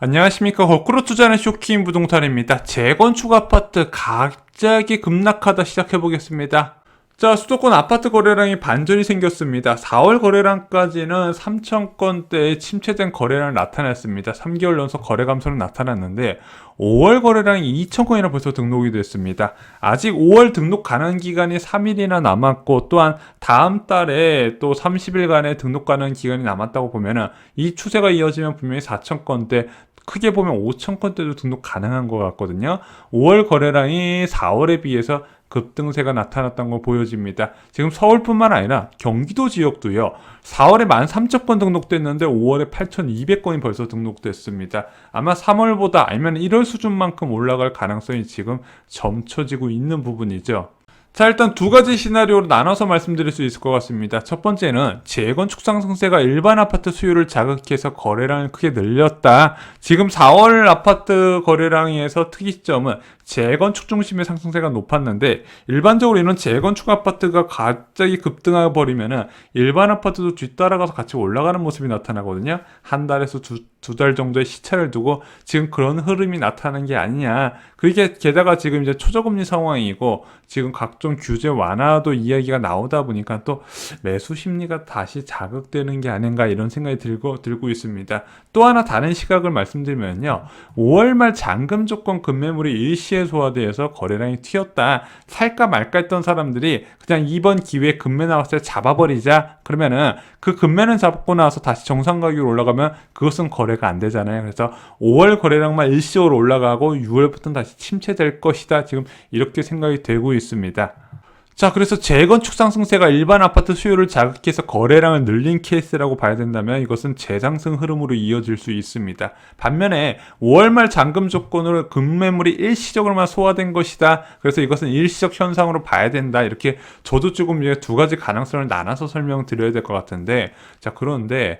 안녕하십니까. 거꾸로 투자하는 쇼킹 부동산입니다. 재건축 아파트 갑자기 급락하다 시작해 보겠습니다. 자, 수도권 아파트 거래량이 반전이 생겼습니다. 4월 거래량까지는 3,000건대의 침체된 거래량이 나타났습니다. 3개월 연속 거래 감소는 나타났는데 5월 거래량이 2,000건이나 벌써 등록이 됐습니다. 아직 5월 등록 가능 기간이 3일이나 남았고 또한 다음 달에 또 30일간의 등록 가능 기간이 남았다고 보면은 이 추세가 이어지면 분명히 4,000건대 크게 보면 5,000건대도 등록 가능한 것 같거든요. 5월 거래량이 4월에 비해서 급등세가 나타났던 거 보여집니다. 지금 서울뿐만 아니라 경기도 지역도요. 4월에 13,000건 등록됐는데 5월에 8,200건이 벌써 등록됐습니다. 아마 3월보다 아니면 1월 수준만큼 올라갈 가능성이 지금 점쳐지고 있는 부분이죠. 자, 일단 두 가지 시나리오로 나눠서 말씀드릴 수 있을 것 같습니다. 첫 번째는 재건축 상승세가 일반 아파트 수요를 자극해서 거래량을 크게 늘렸다. 지금 4월 아파트 거래량에서 특이점은 재건축 중심의 상승세가 높았는데 일반적으로 이런 재건축 아파트가 갑자기 급등해 버리면은 일반 아파트도 뒤따라가서 같이 올라가는 모습이 나타나거든요. 한 달에서 두두달 정도의 시차를 두고 지금 그런 흐름이 나타나는 게 아니냐. 그게 게다가 지금 이제 초저금리 상황이고 지금 각종 규제 완화도 이야기가 나오다 보니까 또 매수 심리가 다시 자극되는 게 아닌가 이런 생각이 들고 들고 있습니다. 또 하나 다른 시각을 말씀드리면요. 5월 말 잔금 조건 급매물이 일시 에 소화돼서 거래량이 튀었다. 살까 말까 했던 사람들이 그냥 이번 기회에 급매 나왔을 때 잡아버리자. 그러면은 그 급매는 잡고 나서 다시 정상 가격으로 올라가면 그것은 거래가 안 되잖아요. 그래서 5월 거래량만 일시적으로 올라가고 6월부터는 다시 침체될 것이다. 지금 이렇게 생각이 되고 있습니다. 자, 그래서 재건축 상승세가 일반 아파트 수요를 자극해서 거래량을 늘린 케이스라고 봐야 된다면 이것은 재상승 흐름으로 이어질 수 있습니다. 반면에 5월 말 잔금 조건으로 급매물이 일시적으로만 소화된 것이다. 그래서 이것은 일시적 현상으로 봐야 된다. 이렇게 저도 조금 이제 두 가지 가능성을 나눠서 설명드려야 될 것 같은데 자, 그런데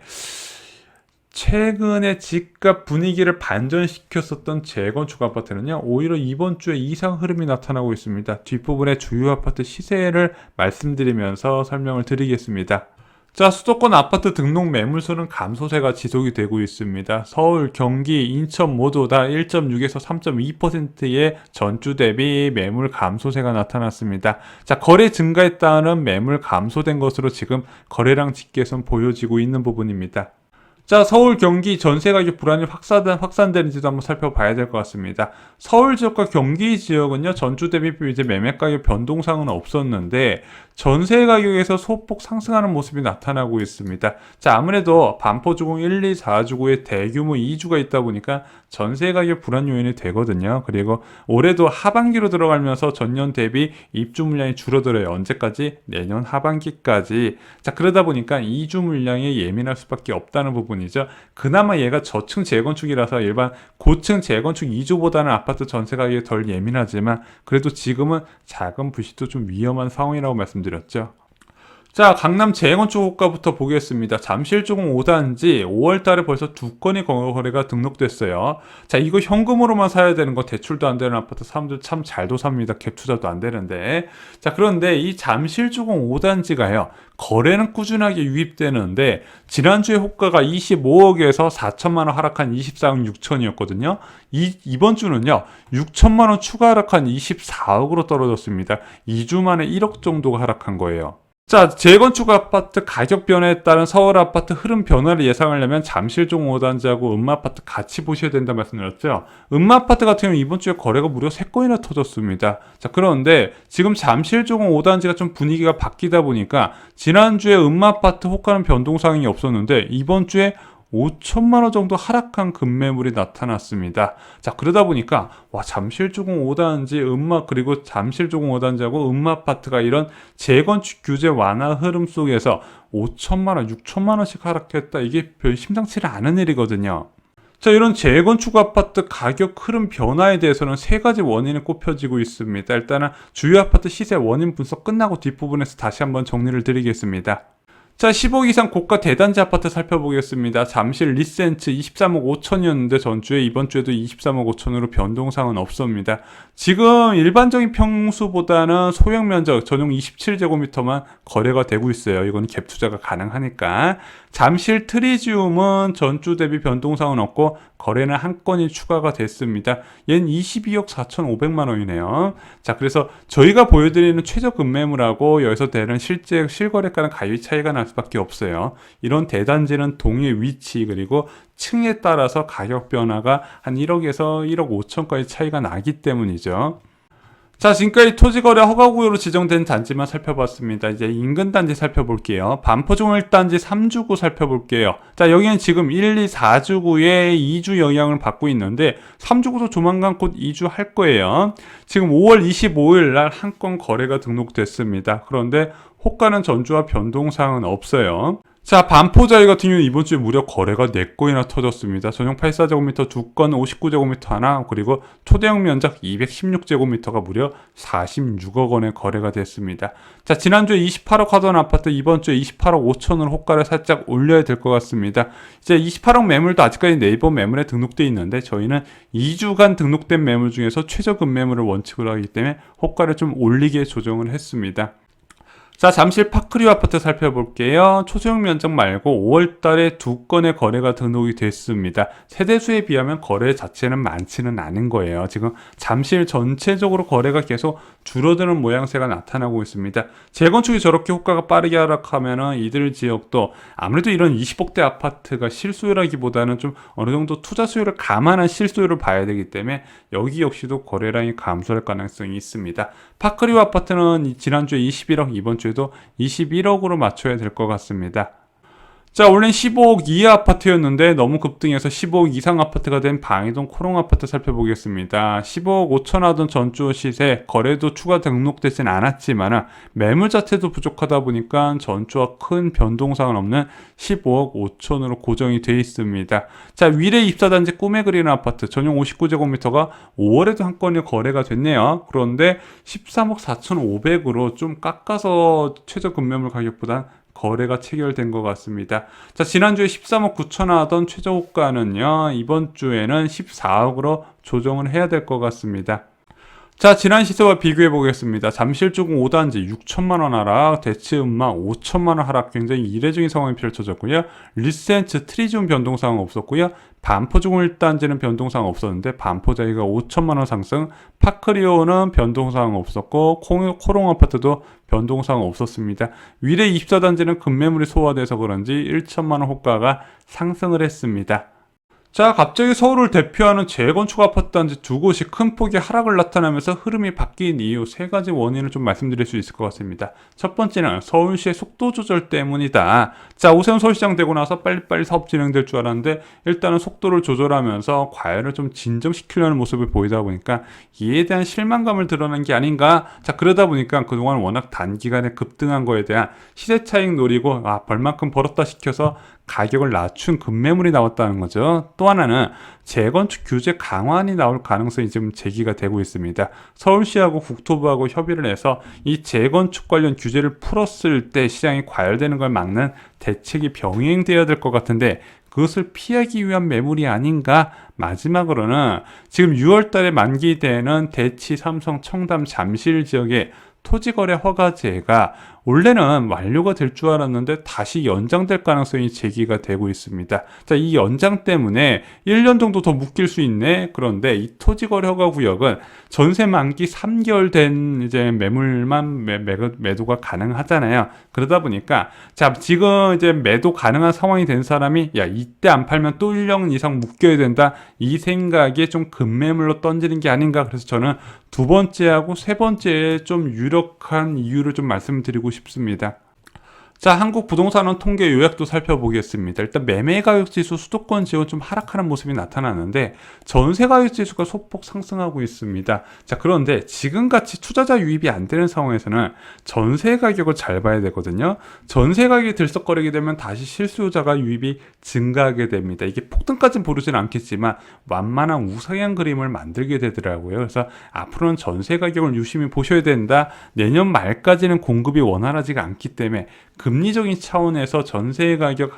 최근에 집값 분위기를 반전시켰었던 재건축 아파트는요, 오히려 이번 주에 이상 흐름이 나타나고 있습니다. 뒷부분에 주요 아파트 시세를 말씀드리면서 설명을 드리겠습니다. 자, 수도권 아파트 등록 매물수는 감소세가 지속이 되고 있습니다. 서울, 경기, 인천 모두 다 1.6에서 3.2%의 전주 대비 매물 감소세가 나타났습니다. 자, 거래 증가에 따른 매물 감소된 것으로 지금 거래량 집계선 보여지고 있는 부분입니다. 자, 서울, 경기 전세 가격 불안이 확산, 확산되는지도 한번 살펴봐야 될 것 같습니다. 서울 지역과 경기 지역은요, 전주 대비 이제 매매 가격 변동상은 없었는데, 전세 가격에서 소폭 상승하는 모습이 나타나고 있습니다. 자, 아무래도 반포 주공 1, 2, 4주구에 대규모 이주가 있다 보니까 전세 가격 불안 요인이 되거든요. 그리고 올해도 하반기로 들어가면서 전년 대비 입주 물량이 줄어들어요. 언제까지? 내년 하반기까지. 자, 그러다 보니까 이주 물량에 예민할 수밖에 없다는 부분이죠. 그나마 얘가 저층 재건축이라서 일반 고층 재건축 이주보다는 아파트 전세 가격이 덜 예민하지만 그래도 지금은 작은 부실도 좀 위험한 상황이라고 말씀드 렸죠. 자, 강남 재건축 호가부터 보겠습니다. 잠실조공 5단지 5월 달에 벌써 두 건의 거래가 등록됐어요. 자, 이거 현금으로만 사야 되는 거 대출도 안 되는 아파트 사람들 참 잘도 삽니다. 갭 투자도 안 되는데. 자, 그런데 이 잠실조공 5단지가요. 거래는 꾸준하게 유입되는데 지난주에 호가가 25억에서 4천만 원 하락한 24억 6천이었거든요. 이 이번 주는요. 6천만 원 추가 하락한 24억으로 떨어졌습니다. 2주 만에 1억 정도가 하락한 거예요. 자, 재건축 아파트 가격 변화에 따른 서울 아파트 흐름 변화를 예상하려면 잠실종 5단지하고 음마아파트 같이 보셔야 된다 말씀드렸죠. 음마아파트 같은 경우는 이번 주에 거래가 무려 3건이나 터졌습니다. 자, 그런데 지금 잠실종 5단지가 좀 분위기가 바뀌다 보니까 지난주에 음마아파트 호가는 변동사항이 없었는데 이번 주에 5천만 원 정도 하락한 급매물이 나타났습니다. 자, 그러다 보니까 와, 잠실조공 5단지 음마 그리고 잠실조공 5단지하고 음마아파트가 이런 재건축 규제 완화 흐름 속에서 5천만 원, 6천만 원씩 하락했다. 이게 별 심상치 않은 일이거든요. 자, 이런 재건축 아파트 가격 흐름 변화에 대해서는 세 가지 원인이 꼽혀지고 있습니다. 일단은 주요 아파트 시세 원인 분석 끝나고 뒷부분에서 다시 한번 정리를 드리겠습니다. 자, 10억 이상 고가 대단지 아파트 살펴보겠습니다. 잠실 리센츠 23억 5천이었는데 전주에 이번 주에도 23억 5천으로 변동사항은 없습니다. 지금 일반적인 평수보다는 소형 면적 전용 27제곱미터만 거래가 되고 있어요. 이건 갭 투자가 가능하니까. 잠실 트리지움은 전주 대비 변동사항은 없고 거래는 한 건이 추가가 됐습니다. 얘는 22억 4,500만 원이네요. 자, 그래서 저희가 보여드리는 최저 급매물하고 여기서 되는 실제 실거래가는 가격이 차이가 날 수밖에 없어요. 이런 대단지는 동의 위치 그리고 층에 따라서 가격 변화가 한 1억에서 1억 5천까지 차이가 나기 때문이죠. 자, 지금까지 토지거래 허가구역으로 지정된 단지만 살펴봤습니다. 이제 인근 단지 살펴볼게요. 반포종 1단지 3주구 살펴볼게요. 자, 여기는 지금 1, 2, 4주구에 2주 영향을 받고 있는데 3주구도 조만간 곧 2주 할 거예요. 지금 5월 25일 날 한 건 거래가 등록됐습니다. 그런데 호가는 전주와 변동사항은 없어요. 자, 반포자이 같은 경우는 이번 주에 무려 거래가 4건이나 터졌습니다. 전용 84제곱미터 2건 59제곱미터 하나, 그리고 초대형 면적 216제곱미터가 무려 46억 원에 거래가 됐습니다. 자, 지난주에 28억 하던 아파트 이번 주에 28억 5천으로 호가를 살짝 올려야 될 것 같습니다. 이제 28억 매물도 아직까지 네이버 매물에 등록돼 있는데 저희는 2주간 등록된 매물 중에서 최저 급 매물을 원칙으로 하기 때문에 호가를 좀 올리게 조정을 했습니다. 자, 잠실 파크리오 아파트 살펴볼게요. 초소형 면적 말고 5월 달에 두 건의 거래가 등록이 됐습니다. 세대수에 비하면 거래 자체는 많지는 않은 거예요. 지금 잠실 전체적으로 거래가 계속 줄어드는 모양새가 나타나고 있습니다. 재건축이 저렇게 효과가 빠르게 하락하면은 이들 지역도 아무래도 이런 20억대 아파트가 실수요라기보다는 좀 어느 정도 투자 수요를 감안한 실수요를 봐야 되기 때문에 여기 역시도 거래량이 감소할 가능성이 있습니다. 파크리오 아파트는 지난주에 21억, 이번 주 에도 21억으로 맞춰야 될 것 같습니다. 자, 원래는 15억 이하 아파트였는데 너무 급등해서 15억 이상 아파트가 된 방이동 코롱 아파트 살펴보겠습니다. 15억 5천 하던 전주 시세 거래도 추가 등록되진 않았지만 매물 자체도 부족하다 보니까 전주와 큰 변동사항은 없는 15억 5천으로 고정이 돼 있습니다. 자, 위례 입사단지 꿈에 그리는 아파트 전용 59제곱미터가 5월에도 한 건이 거래가 됐네요. 그런데 13억 4,500으로 좀 깎아서 최저 급매물 가격보다 거래가 체결된 것 같습니다. 자, 지난주에 13억 9천 하던 최저 호가는요, 이번 주에는 14억으로 조정을 해야 될 것 같습니다. 자, 지난 시세와 비교해 보겠습니다. 잠실주공 5단지 6천만원 하락, 대치음마 5천만원 하락 굉장히 이례적인 상황이 펼쳐졌고요. 리센츠 트리즘 변동사항 없었고요. 반포주공 1단지는 변동사항 없었는데 반포자이가 5천만원 상승, 파크리오는 변동사항 없었고 코롱 아파트도 변동사항 없었습니다. 위례 24단지는 급매물이 소화돼서 그런지 1천만원 호가가 상승을 했습니다. 자, 갑자기 서울을 대표하는 재건축 아파트 단지 두 곳이 큰 폭의 하락을 나타나면서 흐름이 바뀐 이유 세 가지 원인을 좀 말씀드릴 수 있을 것 같습니다. 첫 번째는 서울시의 속도 조절 때문이다. 자, 오세훈 서울시장 되고 나서 빨리빨리 사업 진행될 줄 알았는데 일단은 속도를 조절하면서 과열을 좀 진정시키려는 모습을 보이다 보니까 이에 대한 실망감을 드러낸 게 아닌가. 자, 그러다 보니까 그동안 워낙 단기간에 급등한 거에 대한 시세 차익 노리고 아, 벌만큼 벌었다 시켜서 가격을 낮춘 급매물이 나왔다는 거죠. 또 하나는 재건축 규제 강화안이 나올 가능성이 지금 제기가 되고 있습니다. 서울시하고 국토부하고 협의를 해서 이 재건축 관련 규제를 풀었을 때 시장이 과열되는 걸 막는 대책이 병행되어야 될 것 같은데 그것을 피하기 위한 매물이 아닌가? 마지막으로는 지금 6월 달에 만기 되는 대치, 삼성, 청담, 잠실 지역의 토지거래 허가제가 원래는 완료가 될 줄 알았는데 다시 연장될 가능성이 제기가 되고 있습니다. 자, 이 연장 때문에 1년 정도 더 묶일 수 있네. 그런데 이 토지거래 허가 구역은 전세 만기 3개월 된 이제 매물만 매, 매, 매도가 가능하잖아요. 그러다 보니까 자, 지금 이제 매도 가능한 상황이 된 사람이 야, 이때 안 팔면 또 1년 이상 묶여야 된다. 이 생각에 좀 급매물로 던지는 게 아닌가. 그래서 저는 두 번째하고 세 번째에 좀 유력한 이유를 좀 말씀드리고 싶습니다. 싶습니다. 자, 한국 부동산원 통계 요약도 살펴보겠습니다. 일단 매매 가격 지수 수도권 지역은 좀 하락하는 모습이 나타나는데 전세 가격 지수가 소폭 상승하고 있습니다. 자, 그런데 지금 같이 투자자 유입이 안 되는 상황에서는 전세 가격을 잘 봐야 되거든요. 전세 가격이 들썩거리게 되면 다시 실수요자가 유입이 증가하게 됩니다. 이게 폭등까지는 보르지는 않겠지만 완만한 우상향 그림을 만들게 되더라고요. 그래서 앞으로는 전세 가격을 유심히 보셔야 된다. 내년 말까지는 공급이 원활하지가 않기 때문에 금리적인 차원에서 전세 가격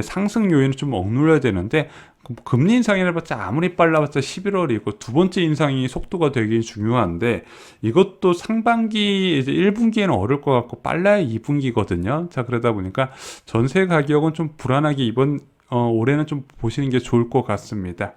상승 요인을 좀 억눌러야 되는데 그 금리 인상이라봤자 아무리 빨라봤자 11월이고 두 번째 인상이 속도가 되게 중요한데 이것도 상반기 이제 1분기에는 어려울 것 같고 빨라야 2분기거든요. 자 그러다 보니까 전세 가격은 좀 불안하게 이번 어, 올해는 좀 보시는 게 좋을 것 같습니다.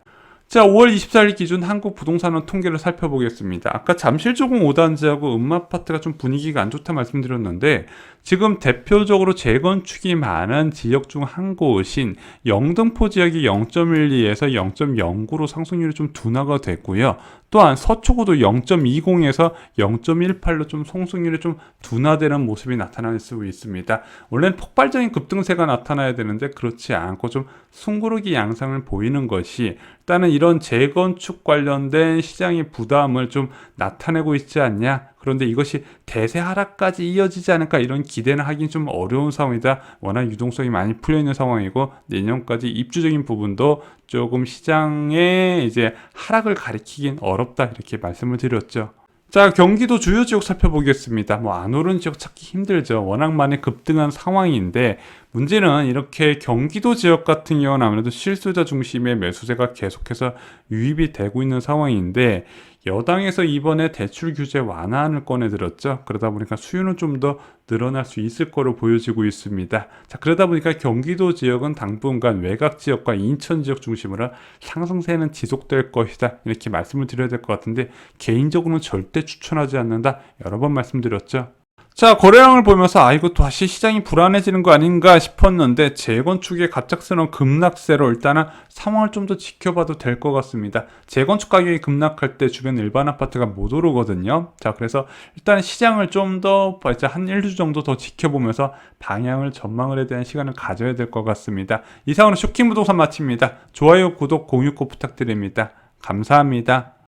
자, 5월 24일 기준 한국 부동산원 통계를 살펴보겠습니다. 아까 잠실조공 5단지하고 음마아파트가 좀 분위기가 안 좋다 말씀드렸는데 지금 대표적으로 재건축이 많은 지역 중 한 곳인 영등포 지역이 0.12에서 0.09로 상승률이 좀 둔화가 됐고요. 또한 서초구도 0.20에서 0.18로 좀 성승률이 좀 둔화되는 모습이 나타날 수 있습니다. 원래는 폭발적인 급등세가 나타나야 되는데 그렇지 않고 좀 숭고르기 양상을 보이는 것이 일단은 이런 재건축 관련된 시장의 부담을 좀 나타내고 있지 않냐. 그런데 이것이 대세 하락까지 이어지지 않을까 이런 기대는 하긴 좀 어려운 상황이다. 워낙 유동성이 많이 풀려 있는 상황이고 내년까지 입주적인 부분도 조금 시장에 이제 하락을 가리키긴 어렵다 이렇게 말씀을 드렸죠. 자, 경기도 주요 지역 살펴보겠습니다. 뭐 안 오른 지역 찾기 힘들죠. 워낙 많이 급등한 상황인데 문제는 이렇게 경기도 지역 같은 경우는 아무래도 실수자 중심의 매수세가 계속해서 유입이 되고 있는 상황인데 여당에서 이번에 대출 규제 완화안을 꺼내들었죠. 그러다 보니까 수요는 좀 더 늘어날 수 있을 거로 보여지고 있습니다. 자, 그러다 보니까 경기도 지역은 당분간 외곽 지역과 인천 지역 중심으로 상승세는 지속될 것이다. 이렇게 말씀을 드려야 될 것 같은데 개인적으로는 절대 추천하지 않는다. 여러 번 말씀드렸죠. 자, 거래량을 보면서 아 이거 다시 시장이 불안해지는 거 아닌가 싶었는데 재건축의 갑작스러운 급락세로 일단은 상황을 좀 더 지켜봐도 될 것 같습니다. 재건축 가격이 급락할 때 주변 일반 아파트가 못 오르거든요. 자, 그래서 일단 시장을 좀 더 한 1주 정도 더 지켜보면서 방향을 전망을 에 대한 시간을 가져야 될 것 같습니다. 이상으로 쇼킹 부동산 마칩니다. 좋아요, 구독, 공유 꼭 부탁드립니다. 감사합니다.